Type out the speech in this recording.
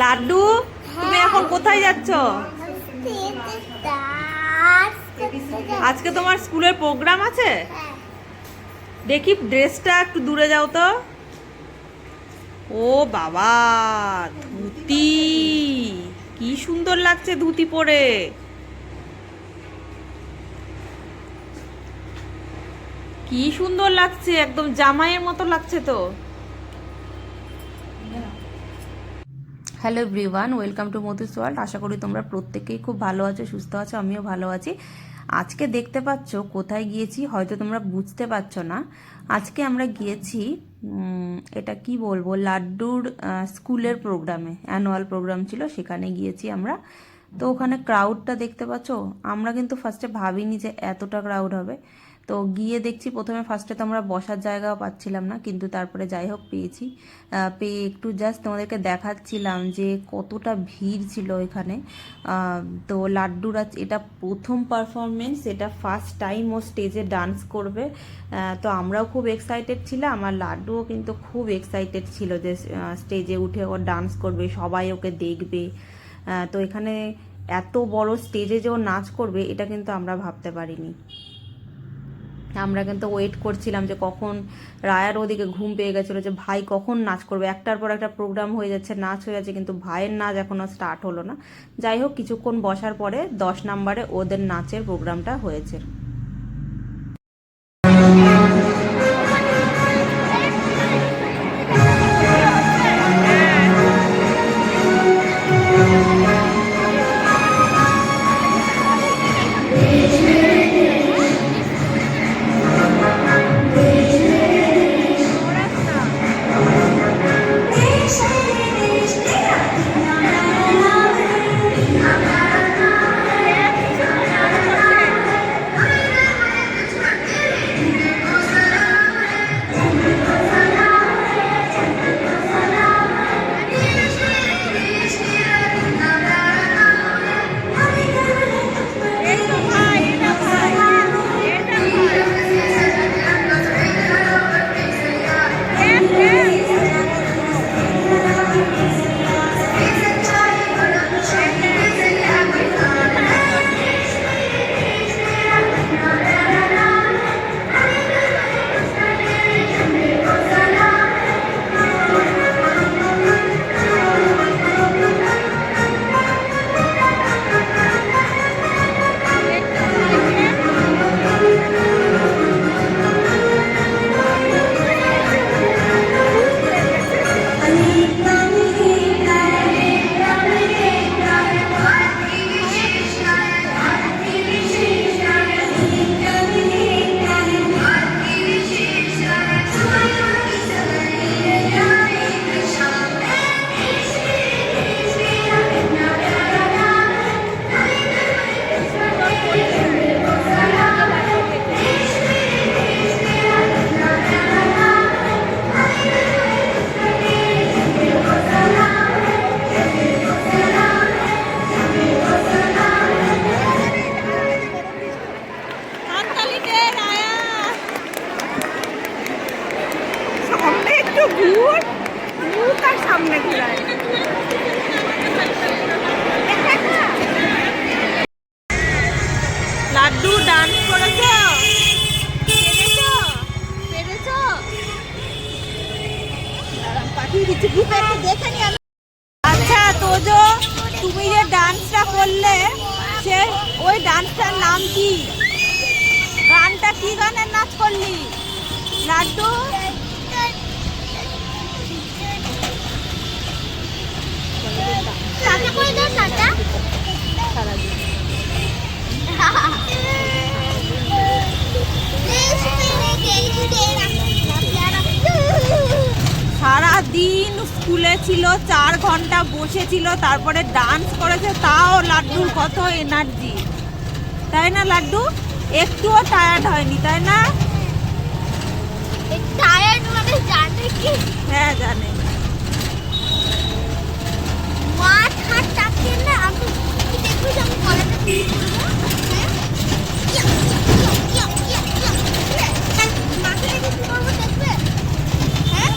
লাড্ডু? তুমি এখন কোথায় যাচ্ছ? আজকে তোমার স্কুলের প্রোগ্রাম আছে? দেখি ড্রেসটা একটু দূরে যাও তো। ও বাবা, ধুতি। কি সুন্দর লাগছে ধুতি পরে। কি সুন্দর লাগছে, একদম জামাইয়ের মতো লাগছে তো। Hello everyone, welcome to Madhu's world. আশা করি তোমরা প্রত্যেকেই খুব ভালো আছো, সুস্থ আছো, আমিও ভালো আছি। আজকে দেখতে পাচ্ছ কোথায় গিয়েছি, হয়তো তোমরা বুঝতে পারছ না। আজকে আমরা গিয়েছি এটা কি বলব, লাড্ডুর স্কুলের প্রোগ্রামে, অ্যানুয়াল প্রোগ্রাম ছিল, সেখানে গিয়েছি আমরা। তো ওখানে ক্রাউডটা দেখতে পাচ্ছ, আমরা কিন্তু ফার্স্টে ভাবিনি যে এতটা ক্রাউড হবে। তো গিয়ে দেখছি প্রথমে ফার্স্টে তো আমরা বসার জায়গাও পাচ্ছিলাম না, কিন্তু তারপরে যাই হোক পেয়েছি। পেয়ে একটু জাস্ট তোমাদেরকে দেখাচ্ছিলাম যে কতটা ভিড় ছিল এখানে। তো লাড্ডুর এটা প্রথম পারফরমেন্স এটা ফার্স্ট টাইম ও স্টেজে ডান্স করবে। তো আমরাও খুব এক্সাইটেড ছিলাম, আর লাড্ডুও কিন্তু খুব এক্সাইটেড ছিল যে স্টেজে উঠে ও ডান্স করবে, সবাই ওকে দেখবে। তো এখানে এত বড় স্টেজে যে ও নাচ করবে, এটা কিন্তু আমরা ভাবতে পারিনি। আমরা কিন্তু ওয়েট করছিলাম যে কখন রায়ার ওদিকে ঘুম পেয়ে গেছিল যে ভাই কখন নাচ করবে? একটার পর একটা প্রোগ্রাম হয়ে যাচ্ছে, নাচ হয়ে যাচ্ছে, কিন্তু ভাইয়ের নাচ এখনও স্টার্ট হলো না। যাই হোক, কিছুক্ষণ বসার পরে দশ নম্বরে ওদের নাচের প্রোগ্রামটা হয়েছে। সামনে ঘুরায়। লাড্ডু ডান্স করেছ? আচ্ছা তোজো তুমি যে ডান্সটা করলে সে ওই ডান্সটার নাম কি? গানটা কি গানের নাচ করলি? লাড্ডু? দিন স্কুলে ছিল চার ঘণ্টা বসেছিল তারপরে ডান্স করেছে তাও লাড্ডুর কত এনার্জি তাই না লাড্ডু? একটুও টায়ার্ড হয়নি তাই না? টায়ার্ড মানে জানে কি? হ্যাঁ জানে। মাথাটাকে না আমি দেখুন